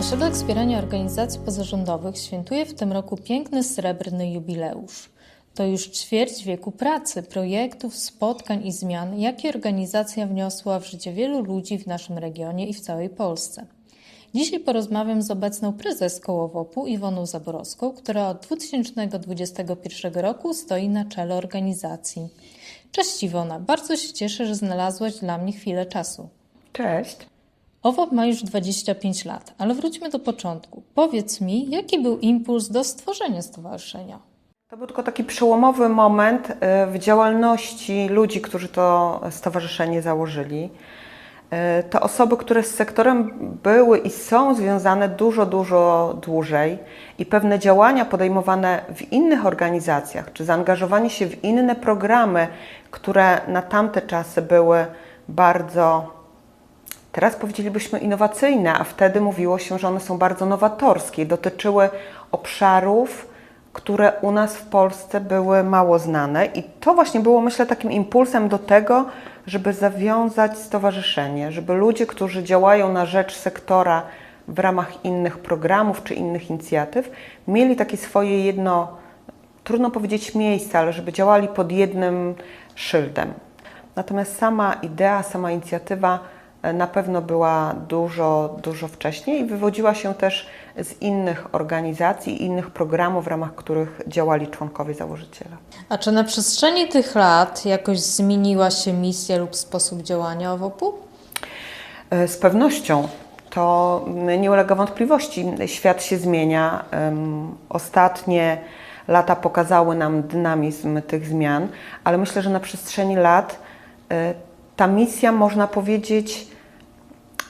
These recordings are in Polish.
Ośrodek Wspierania Organizacji Pozarządowych świętuje w tym roku piękny srebrny jubileusz. To już ćwierć wieku pracy, projektów, spotkań i zmian, jakie organizacja wniosła w życie wielu ludzi w naszym regionie i w całej Polsce. Dzisiaj porozmawiam z obecną prezes Kołowopu Iwoną Zaborowską, która od 2021 roku stoi na czele organizacji. Cześć Iwona, bardzo się cieszę, że znalazłaś dla mnie chwilę czasu. Cześć. OWOP ma już 25 lat, ale wróćmy do początku. Powiedz mi, jaki był impuls do stworzenia stowarzyszenia? To był tylko taki przełomowy moment y, w działalności ludzi, którzy to stowarzyszenie założyli. Y, To osoby, które z sektorem były i są związane dużo, dużo dłużej i pewne działania podejmowane w innych organizacjach, czy zaangażowanie się w inne programy, które na tamte czasy były bardzo Teraz powiedzielibyśmy innowacyjne, a wtedy mówiło się, że one są bardzo nowatorskie. Dotyczyły obszarów, które u nas w Polsce były mało znane, i to właśnie było, myślę, takim impulsem do tego, żeby zawiązać stowarzyszenie, żeby ludzie, którzy działają na rzecz sektora w ramach innych programów czy innych inicjatyw, mieli takie swoje jedno, trudno powiedzieć miejsce, ale żeby działali pod jednym szyldem. Natomiast sama idea, sama inicjatywa na pewno była dużo, dużo wcześniej i wywodziła się też z innych organizacji, innych programów, w ramach których działali członkowie założyciela. A czy na przestrzeni tych lat jakoś zmieniła się misja lub sposób działania OWOP-u? E, Z pewnością to nie ulega wątpliwości. Świat się zmienia. Ostatnie lata pokazały nam dynamizm tych zmian, ale myślę, że na przestrzeni lat e, ta misja, można powiedzieć,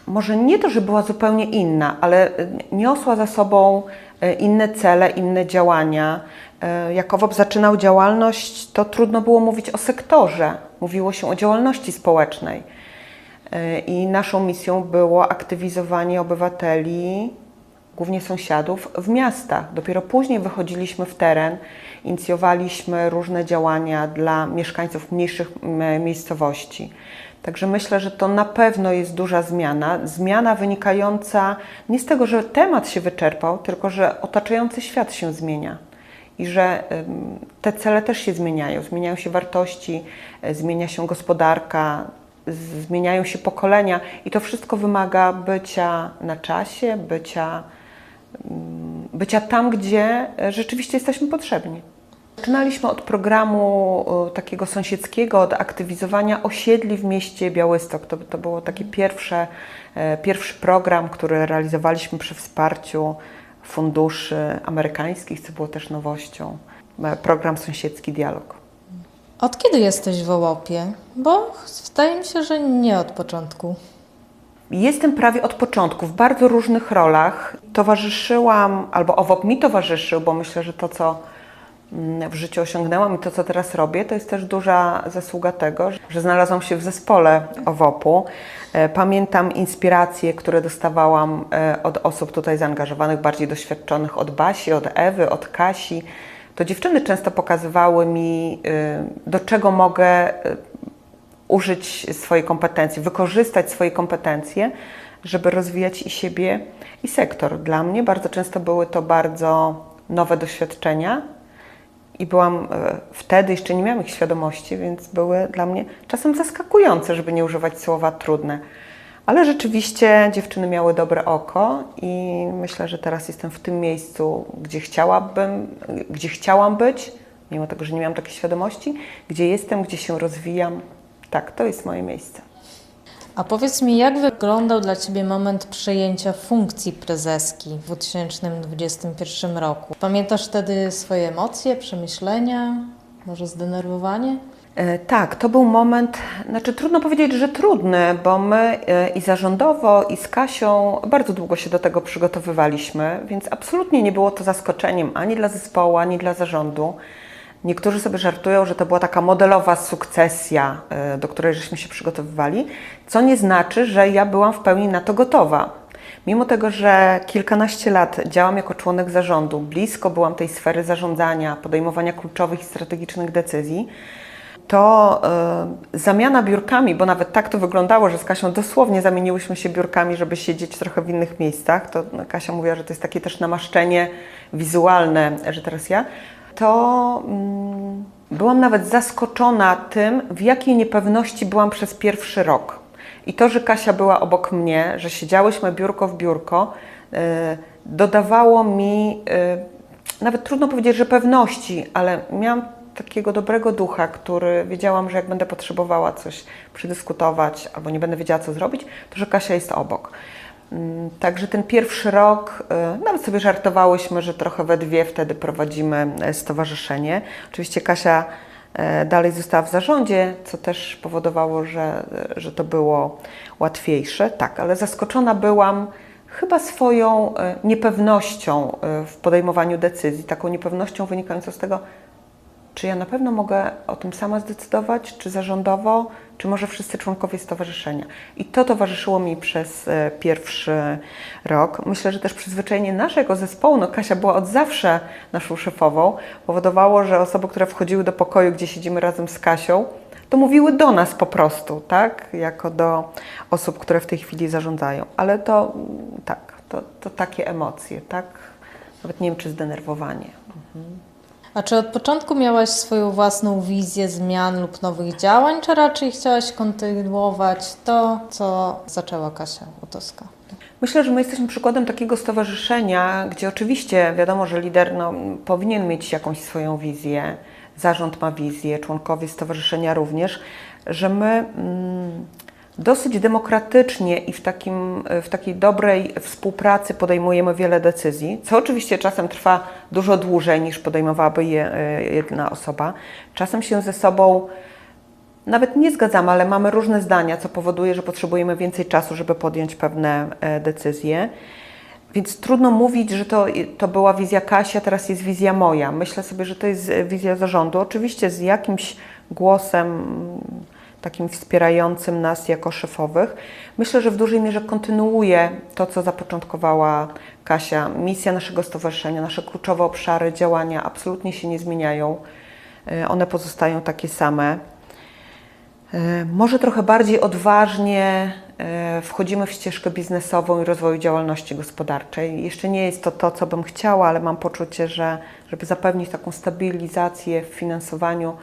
może nie to, że była zupełnie inna, ale e, niosła za sobą e, inne cele, inne działania. E, Jak OWOP zaczynał działalność, to trudno było mówić o sektorze, mówiło się o działalności społecznej. I naszą misją było aktywizowanie obywateli, głównie sąsiadów, w miastach. Dopiero później wychodziliśmy w teren, inicjowaliśmy różne działania dla mieszkańców mniejszych miejscowości. Także myślę, że to na pewno jest duża zmiana. Zmiana wynikająca nie z tego, że temat się wyczerpał, tylko że otaczający świat się zmienia i że te cele też się zmieniają. Zmieniają się wartości, e, zmienia się gospodarka, zmieniają się pokolenia i to wszystko wymaga bycia na czasie, bycia, bycia tam, gdzie e, rzeczywiście jesteśmy potrzebni. Zaczynaliśmy od programu e, takiego sąsiedzkiego, od aktywizowania osiedli w mieście Białystok. To, to było taki pierwsze, e, pierwszy program, który realizowaliśmy przy wsparciu funduszy amerykańskich, co było też nowością. E, Program Sąsiedzki Dialog. Od kiedy jesteś w OWOP-ie? Bo wydaje mi się, że nie od początku. Jestem prawie od początku w bardzo różnych rolach. Towarzyszyłam, albo OWOP mi towarzyszył, bo myślę, że to, co w życiu osiągnęłam i to, co teraz robię, to jest też duża zasługa tego, że znalazłam się w zespole OWOP-u. E, Pamiętam inspiracje, które dostawałam e, od osób tutaj zaangażowanych, bardziej doświadczonych, od Basi, od Ewy, od Kasi. To dziewczyny często pokazywały mi, y, do czego mogę użyć swojej kompetencji, wykorzystać swoje kompetencje, żeby rozwijać i siebie, i sektor. Dla mnie bardzo często były to bardzo nowe doświadczenia i byłam e, wtedy, jeszcze nie miałam ich świadomości, więc były dla mnie czasem zaskakujące, żeby nie używać słowa trudne. Ale rzeczywiście dziewczyny miały dobre oko i myślę, że teraz jestem w tym miejscu, gdzie chciałabym, gdzie chciałam być, mimo tego, że nie miałam takiej świadomości, gdzie jestem, gdzie się rozwijam. Tak, to jest moje miejsce. A powiedz mi, jak wyglądał dla Ciebie moment przejęcia funkcji prezeski w 2021 roku? Pamiętasz wtedy swoje emocje, przemyślenia, może zdenerwowanie? E, Tak, to był moment, znaczy trudno powiedzieć, że trudny, bo my e, i zarządowo, i z Kasią bardzo długo się do tego przygotowywaliśmy, więc absolutnie nie było to zaskoczeniem ani dla zespołu, ani dla zarządu. Niektórzy sobie żartują, że to była taka modelowa sukcesja, e, do której żeśmy się przygotowywali, co nie znaczy, że ja byłam w pełni na to gotowa. Mimo tego, że kilkanaście lat działam jako członek zarządu, blisko byłam tej sfery zarządzania, podejmowania kluczowych i strategicznych decyzji, to y, zamiana biurkami, bo nawet tak to wyglądało, że z Kasią dosłownie zamieniłyśmy się biurkami, żeby siedzieć trochę w innych miejscach. To Kasia mówiła, że to jest takie też namaszczenie wizualne, że teraz ja. To mm, byłam nawet zaskoczona tym, w jakiej niepewności byłam przez pierwszy rok. I to, że Kasia była obok mnie, że siedziałyśmy biurko w biurko, y, dodawało mi, y, nawet trudno powiedzieć, że pewności, ale miałam takiego dobrego ducha, który wiedziałam, że jak będę potrzebowała coś przedyskutować albo nie będę wiedziała, co zrobić, to że Kasia jest obok. Mm, Także ten pierwszy rok, y, nawet sobie żartowałyśmy, że trochę we dwie wtedy prowadzimy e, stowarzyszenie. Oczywiście Kasia e, dalej została w zarządzie, co też powodowało, że, że to było łatwiejsze. Tak, ale zaskoczona byłam chyba swoją e, niepewnością e, w podejmowaniu decyzji, taką niepewnością wynikającą z tego, czy ja na pewno mogę o tym sama zdecydować, czy zarządowo, czy może wszyscy członkowie stowarzyszenia. I to towarzyszyło mi przez e, pierwszy rok. Myślę, że też przyzwyczajenie naszego zespołu, no Kasia była od zawsze naszą szefową, powodowało, że osoby, które wchodziły do pokoju, gdzie siedzimy razem z Kasią, to mówiły do nas po prostu, tak? Jako do osób, które w tej chwili zarządzają. Ale to mm, tak, to, to takie emocje, tak? Nawet nie wiem, czy zdenerwowanie. A czy od początku miałaś swoją własną wizję zmian lub nowych działań, czy raczej chciałaś kontynuować to, co zaczęła Kasia Łotowska? Myślę, że my jesteśmy przykładem takiego stowarzyszenia, gdzie oczywiście wiadomo, że lider no, powinien mieć jakąś swoją wizję, zarząd ma wizję, członkowie stowarzyszenia również, że my mm, dosyć demokratycznie i w, takim, w takiej dobrej współpracy podejmujemy wiele decyzji, co oczywiście czasem trwa dużo dłużej niż podejmowałaby je e, jedna osoba. Czasem się ze sobą nawet nie zgadzamy, ale mamy różne zdania, co powoduje, że potrzebujemy więcej czasu, żeby podjąć pewne e, decyzje. Więc trudno mówić, że to, to była wizja Kasi, a teraz jest wizja moja. Myślę sobie, że to jest wizja zarządu. Oczywiście z jakimś głosem takim wspierającym nas jako szefowych. Myślę, że w dużej mierze kontynuuje to, co zapoczątkowała Kasia. Misja naszego stowarzyszenia, nasze kluczowe obszary działania absolutnie się nie zmieniają. E, One pozostają takie same. E, Może trochę bardziej odważnie e, wchodzimy w ścieżkę biznesową i rozwoju działalności gospodarczej. Jeszcze nie jest to to, co bym chciała, ale mam poczucie, że żeby zapewnić taką stabilizację w finansowaniu,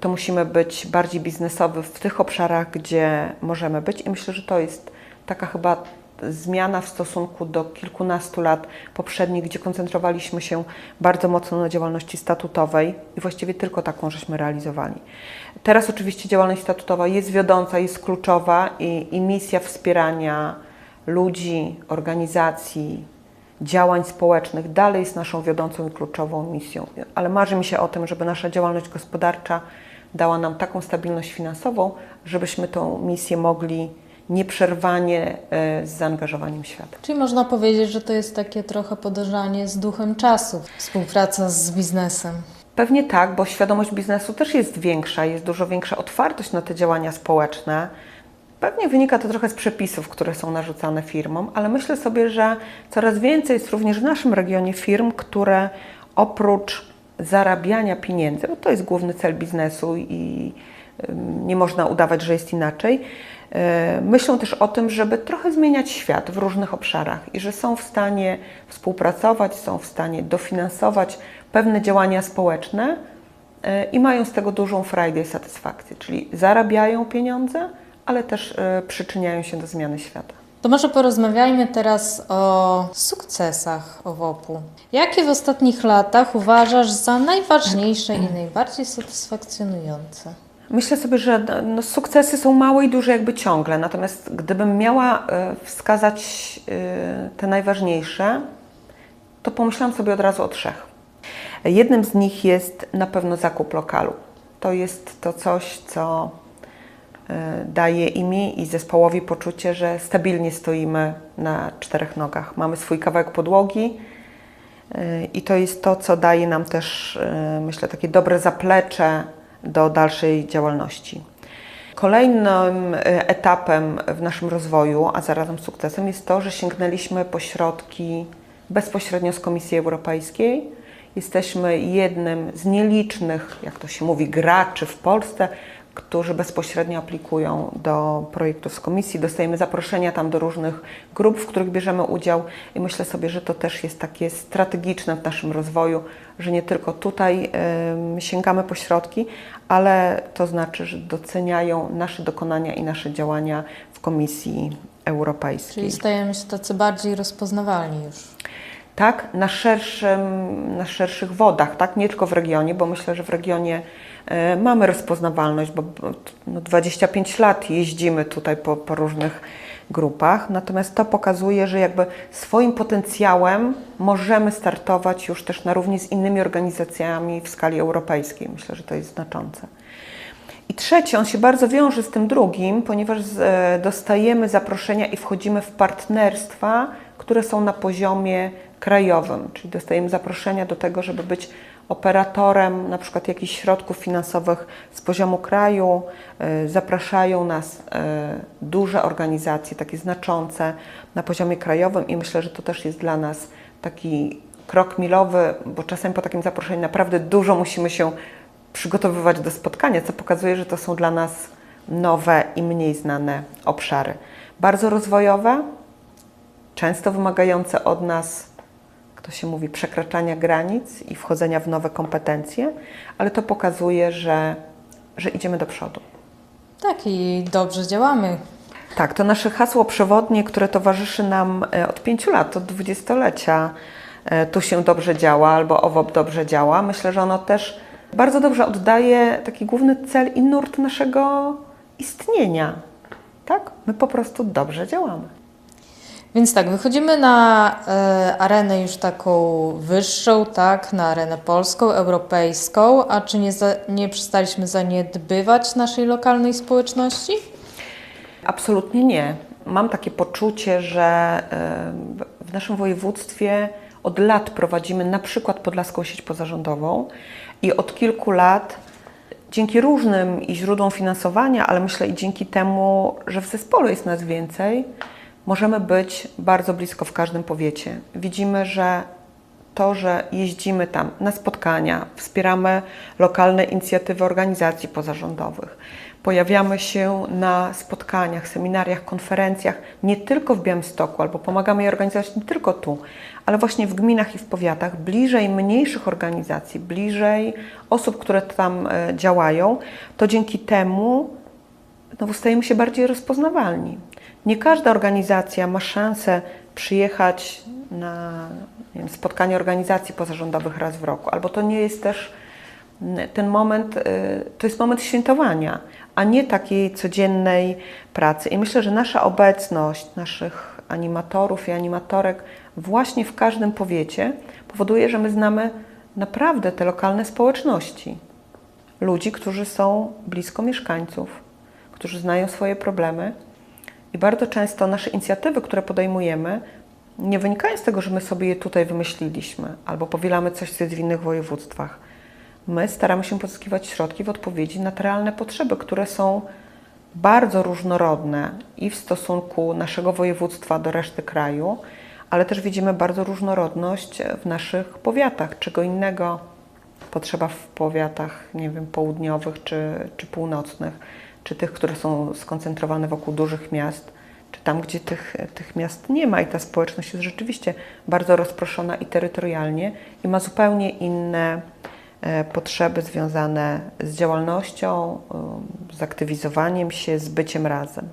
to musimy być bardziej biznesowy w tych obszarach, gdzie możemy być. I myślę, że to jest taka chyba zmiana w stosunku do kilkunastu lat poprzednich, gdzie koncentrowaliśmy się bardzo mocno na działalności statutowej i właściwie tylko taką żeśmy realizowali. Teraz oczywiście działalność statutowa jest wiodąca, jest kluczowa i, i misja wspierania ludzi, organizacji, działań społecznych dalej jest naszą wiodącą i kluczową misją. Ale marzy mi się o tym, żeby nasza działalność gospodarcza dała nam taką stabilność finansową, żebyśmy tą misję mogli nieprzerwanie e, z zaangażowaniem świata. Czyli można powiedzieć, że to jest takie trochę podążanie z duchem czasu, współpraca z biznesem. Pewnie tak, bo świadomość biznesu też jest większa, jest dużo większa otwartość na te działania społeczne. Pewnie wynika to trochę z przepisów, które są narzucane firmom, ale myślę sobie, że coraz więcej jest również w naszym regionie firm, które oprócz zarabiania pieniędzy, bo to jest główny cel biznesu i nie można udawać, że jest inaczej, yy, myślą też o tym, żeby trochę zmieniać świat w różnych obszarach i że są w stanie współpracować, są w stanie dofinansować pewne działania społeczne yy, i mają z tego dużą frajdę i satysfakcję, czyli zarabiają pieniądze, ale też yy, przyczyniają się do zmiany świata. To może porozmawiajmy teraz o sukcesach OWOP-u. Jakie w ostatnich latach uważasz za najważniejsze i najbardziej satysfakcjonujące? Myślę sobie, że no, sukcesy są małe i duże jakby ciągle, natomiast gdybym miała e, wskazać e, te najważniejsze, to pomyślałam sobie od razu o trzech. Jednym z nich jest na pewno zakup lokalu. To jest to coś, co e, daje i mi i zespołowi poczucie, że stabilnie stoimy na czterech nogach. Mamy swój kawałek podłogi e, i to jest to, co daje nam też, e, myślę, takie dobre zaplecze do dalszej działalności. Kolejnym e, etapem w naszym rozwoju, a zarazem sukcesem, jest to, że sięgnęliśmy po środki bezpośrednio z Komisji Europejskiej Jesteśmy jednym z nielicznych, jak to się mówi, graczy w Polsce, którzy bezpośrednio aplikują do projektów z komisji. Dostajemy zaproszenia tam do różnych grup, w których bierzemy udział i myślę sobie, że to też jest takie strategiczne w naszym rozwoju, że nie tylko tutaj ym, sięgamy po środki, ale to znaczy, że doceniają nasze dokonania i nasze działania w Komisji Europejskiej. Czyli stajemy się tacy bardziej rozpoznawalni już. Tak, na, szerszym, na szerszych wodach, tak, nie tylko w regionie, bo myślę, że w regionie e, mamy rozpoznawalność, bo bo, no, 25 lat jeździmy tutaj po, po różnych grupach, natomiast to pokazuje, że jakby swoim potencjałem możemy startować już też na równi z innymi organizacjami w skali europejskiej. Myślę, że to jest znaczące. I trzeci, on się bardzo wiąże z tym drugim, ponieważ e, dostajemy zaproszenia i wchodzimy w partnerstwa, które są na poziomie krajowym, czyli dostajemy zaproszenia do tego, żeby być operatorem na przykład jakichś środków finansowych z poziomu kraju. E, Zapraszają nas e, duże organizacje, takie znaczące na poziomie krajowym i myślę, że to też jest dla nas taki krok milowy, bo czasem po takim zaproszeniu naprawdę dużo musimy się przygotowywać do spotkania, co pokazuje, że to są dla nas nowe i mniej znane obszary. Bardzo rozwojowe, często wymagające od nas, to się mówi, przekraczania granic i wchodzenia w nowe kompetencje, ale to pokazuje, że, że idziemy do przodu. Tak, i dobrze działamy. Tak, to nasze hasło przewodnie, które towarzyszy nam e, od pięciu lat, od dwudziestolecia. e, Tu się dobrze działa, albo OWOP dobrze działa. Myślę, że ono też bardzo dobrze oddaje taki główny cel i nurt naszego istnienia. Tak? My po prostu dobrze działamy. Więc tak, wychodzimy na e, arenę już taką wyższą, tak, na arenę polską, europejską, a czy nie, za, nie przestaliśmy zaniedbywać naszej lokalnej społeczności? Absolutnie nie. Mam takie poczucie, że e, w naszym województwie od lat prowadzimy na przykład Podlaską Sieć Pozarządową i od kilku lat dzięki różnym i źródłom finansowania, ale myślę i dzięki temu, że w zespole jest nas więcej, możemy być bardzo blisko w każdym powiecie. Widzimy, że to, że jeździmy tam na spotkania, wspieramy lokalne inicjatywy organizacji pozarządowych, pojawiamy się na spotkaniach, seminariach, konferencjach nie tylko w Białymstoku, albo pomagamy je organizować nie tylko tu, ale właśnie w gminach i w powiatach, bliżej mniejszych organizacji, bliżej osób, które tam e, działają, to dzięki temu znowu stajemy się bardziej rozpoznawalni. Nie każda organizacja ma szansę przyjechać na wiem, spotkanie organizacji pozarządowych raz w roku, albo to nie jest też mm, ten moment, y, to jest moment świętowania, a nie takiej codziennej pracy. I myślę, że nasza obecność, naszych animatorów i animatorek właśnie w każdym powiecie powoduje, że my znamy naprawdę te lokalne społeczności. Ludzi, którzy są blisko mieszkańców, którzy znają swoje problemy i bardzo często nasze inicjatywy, które podejmujemy, nie wynikają z tego, że my sobie je tutaj wymyśliliśmy albo powielamy coś, co jest w innych województwach. My staramy się pozyskiwać środki w odpowiedzi na te realne potrzeby, które są bardzo różnorodne i w stosunku naszego województwa do reszty kraju, ale też widzimy bardzo różnorodność w naszych powiatach. Czego innego potrzeba w powiatach, nie wiem, południowych czy, czy północnych, czy tych, które są skoncentrowane wokół dużych miast, czy tam, gdzie tych, tych miast nie ma i ta społeczność jest rzeczywiście bardzo rozproszona i terytorialnie i ma zupełnie inne e, potrzeby związane z działalnością, y, z aktywizowaniem się, z byciem razem.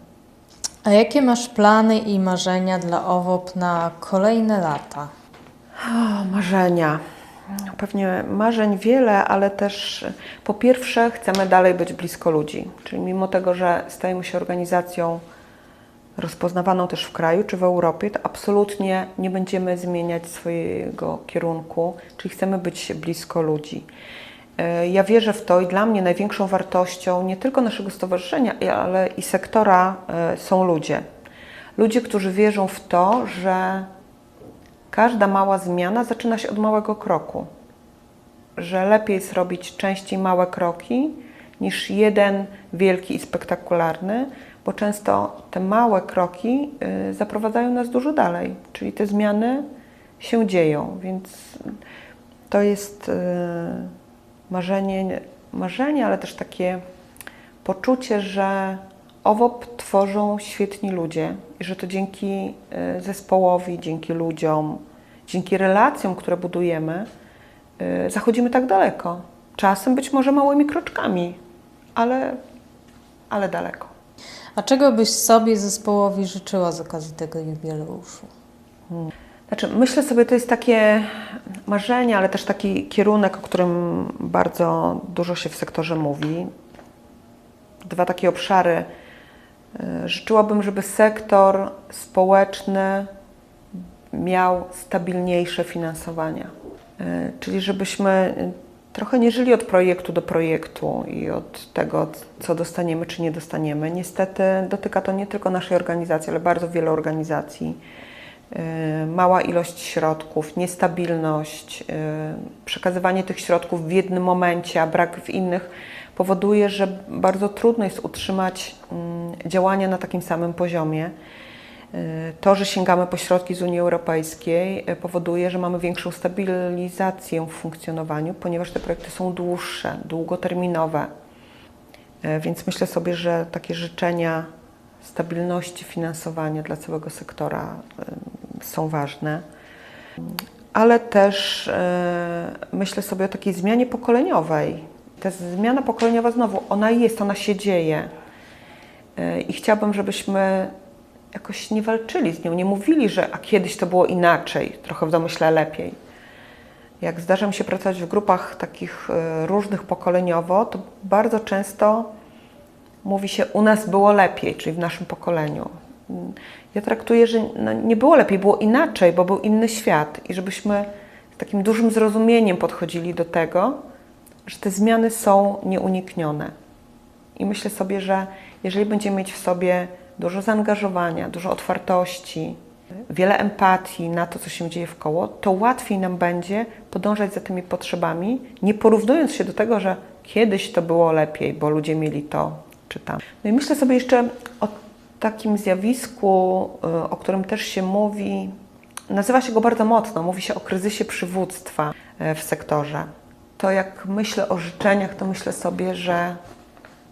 A jakie masz plany i marzenia dla OWOP na kolejne lata? O, marzenia. Pewnie marzeń wiele, ale też po pierwsze chcemy dalej być blisko ludzi. Czyli mimo tego, że stajemy się organizacją rozpoznawaną też w kraju czy w Europie, to absolutnie nie będziemy zmieniać swojego kierunku, czyli chcemy być blisko ludzi. E, Ja wierzę w to i dla mnie największą wartością nie tylko naszego stowarzyszenia, ale i sektora e, są ludzie. Ludzie, którzy wierzą w to, że każda mała zmiana zaczyna się od małego kroku. Że lepiej jest robić częściej małe kroki niż jeden wielki i spektakularny, bo często te małe kroki y, zaprowadzają nas dużo dalej, czyli te zmiany się dzieją, więc to jest e, marzenie, marzenie, ale też takie poczucie, że OWOP tworzą świetni ludzie i że to dzięki e, zespołowi, dzięki ludziom, dzięki relacjom, które budujemy, e, zachodzimy tak daleko. Czasem być może małymi kroczkami, ale, ale daleko. A czego byś sobie zespołowi życzyła z okazji tego jubileuszu? Znaczy, myślę sobie, to jest takie marzenie, ale też taki kierunek, o którym bardzo dużo się w sektorze mówi. Dwa takie obszary. Y, Życzyłabym, żeby sektor społeczny miał stabilniejsze finansowania. Y, Czyli żebyśmy y, trochę nie żyli od projektu do projektu i od tego, co dostaniemy czy nie dostaniemy. Niestety dotyka to nie tylko naszej organizacji, ale bardzo wiele organizacji. Mała ilość środków, niestabilność, przekazywanie tych środków w jednym momencie, a brak w innych powoduje, że bardzo trudno jest utrzymać mm, działania na takim samym poziomie. Y, To, że sięgamy po środki z Unii Europejskiej, y, powoduje, że mamy większą stabilizację w funkcjonowaniu, ponieważ te projekty są dłuższe, długoterminowe. Y, Więc myślę sobie, że takie życzenia stabilności finansowania dla całego sektora są ważne. Ale też myślę sobie o takiej zmianie pokoleniowej. Ta zmiana pokoleniowa znowu, ona jest, ona się dzieje. Y, I chciałabym, żebyśmy jakoś nie walczyli z nią, nie mówili, że a kiedyś to było inaczej, trochę w domyśle lepiej. Jak zdarza mi się pracować w grupach takich y, różnych pokoleniowo, to bardzo często mówi się u nas było lepiej, czyli w naszym pokoleniu. Mm, Ja traktuję, że no, nie było lepiej, było inaczej, bo był inny świat i żebyśmy z takim dużym zrozumieniem podchodzili do tego, że te zmiany są nieuniknione. I myślę sobie, że jeżeli będziemy mieć w sobie dużo zaangażowania, dużo otwartości, wiele empatii na to, co się dzieje w koło, to łatwiej nam będzie podążać za tymi potrzebami, nie porównując się do tego, że kiedyś to było lepiej, bo ludzie mieli to czy tam. No i myślę sobie jeszcze o takim zjawisku, y, o którym też się mówi, nazywa się go bardzo mocno, mówi się o kryzysie przywództwa y, w sektorze. To jak myślę o życzeniach, to myślę sobie, że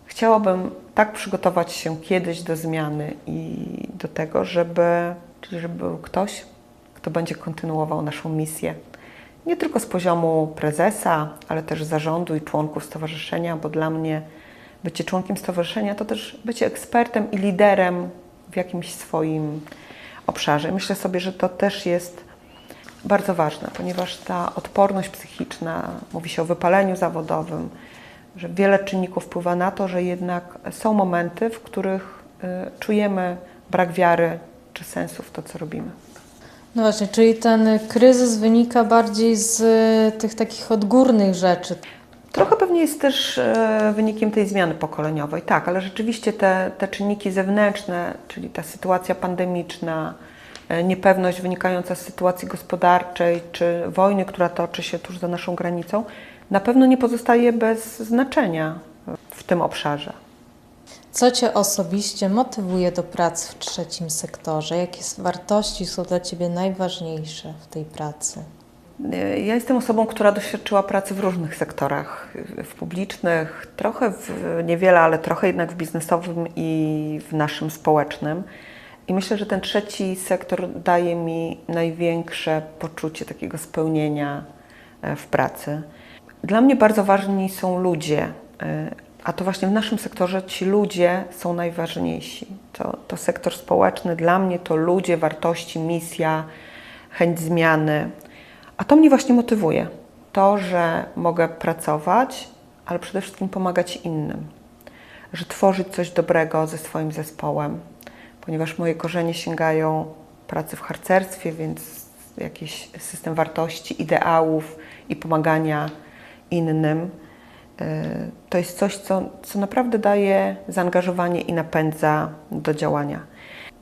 chciałabym tak przygotować się kiedyś do zmiany i do tego, żeby, żeby był ktoś, kto będzie kontynuował naszą misję. Nie tylko z poziomu prezesa, ale też zarządu i członków stowarzyszenia, bo dla mnie bycie członkiem stowarzyszenia to też bycie ekspertem i liderem w jakimś swoim obszarze. Myślę sobie, że to też jest bardzo ważne, ponieważ ta odporność psychiczna, mówi się o wypaleniu zawodowym, że wiele czynników wpływa na to, że jednak są momenty, w których y, czujemy brak wiary czy sensu w to, co robimy. No właśnie, czyli ten kryzys wynika bardziej z y, tych takich odgórnych rzeczy. Trochę pewnie jest też e, wynikiem tej zmiany pokoleniowej, tak, ale rzeczywiście te, te czynniki zewnętrzne, czyli ta sytuacja pandemiczna, niepewność wynikająca z sytuacji gospodarczej czy wojny, która toczy się tuż za naszą granicą, na pewno nie pozostaje bez znaczenia w tym obszarze. Co Cię osobiście motywuje do pracy w trzecim sektorze? Jakie wartości są dla Ciebie najważniejsze w tej pracy? Ja jestem osobą, która doświadczyła pracy w różnych sektorach, w publicznych, trochę w niewiele, ale trochę jednak w biznesowym i w naszym społecznym. I myślę, że ten trzeci sektor daje mi największe poczucie takiego spełnienia e, w pracy. Dla mnie bardzo ważni są ludzie, e, a to właśnie w naszym sektorze ci ludzie są najważniejsi. To, to sektor społeczny dla mnie to ludzie, wartości, misja, chęć zmiany. A to mnie właśnie motywuje. To, że mogę pracować, ale przede wszystkim pomagać innym. Że tworzyć coś dobrego ze swoim zespołem, ponieważ moje korzenie sięgają pracy w harcerstwie, więc jakiś system wartości, ideałów i pomagania innym. Y, To jest coś, co, co naprawdę daje zaangażowanie i napędza do działania.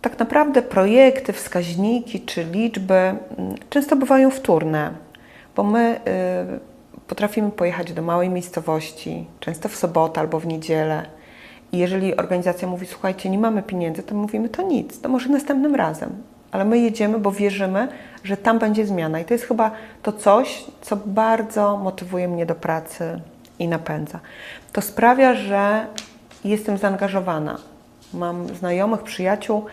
Tak naprawdę projekty, wskaźniki czy liczby mm, często bywają wtórne, bo my y, potrafimy pojechać do małej miejscowości, często w sobotę albo w niedzielę. I jeżeli organizacja mówi, słuchajcie, nie mamy pieniędzy, to mówimy, to nic, to może następnym razem. ale my jedziemy, bo wierzymy, że tam będzie zmiana. I to jest chyba to coś, co bardzo motywuje mnie do pracy i napędza. To sprawia, że jestem zaangażowana. Mam znajomych, przyjaciół,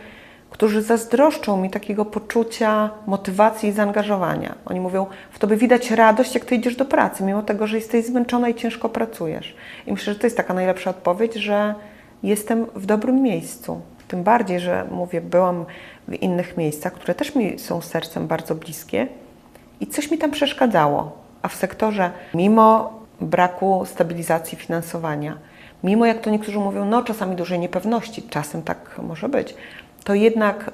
którzy zazdroszczą mi takiego poczucia motywacji i zaangażowania. Oni mówią, w tobie widać radość, jak ty idziesz do pracy, mimo tego, że jesteś zmęczona i ciężko pracujesz. I myślę, że to jest taka najlepsza odpowiedź, że jestem w dobrym miejscu. Tym bardziej, że mówię, byłam w innych miejscach, które też mi są sercem bardzo bliskie i coś mi tam przeszkadzało. A w sektorze, mimo braku stabilizacji finansowania, mimo jak to niektórzy mówią, no czasami dużej niepewności, czasem tak może być, to jednak y,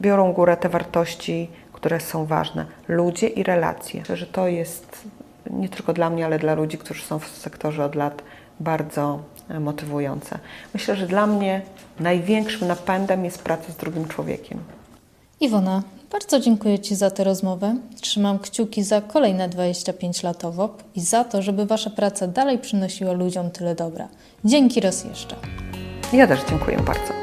biorą górę te wartości, które są ważne. Ludzie i relacje. Myślę, że to jest nie tylko dla mnie, ale dla ludzi, którzy są w sektorze od lat bardzo motywujące. Myślę, że dla mnie największym napędem jest praca z drugim człowiekiem. Iwona, bardzo dziękuję Ci za tę rozmowę. Trzymam kciuki za kolejne 25 lat OWOP i za to, żeby Wasza praca dalej przynosiła ludziom tyle dobra. Dzięki raz jeszcze. Ja też dziękuję bardzo.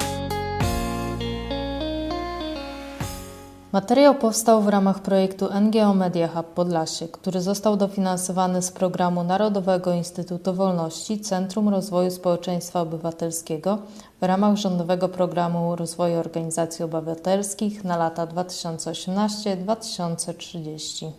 Materiał powstał w ramach projektu NGO Media Hub Podlasie, który został dofinansowany z programu Narodowego Instytutu Wolności Centrum Rozwoju Społeczeństwa Obywatelskiego w ramach rządowego programu rozwoju organizacji obywatelskich na lata 2018-2030.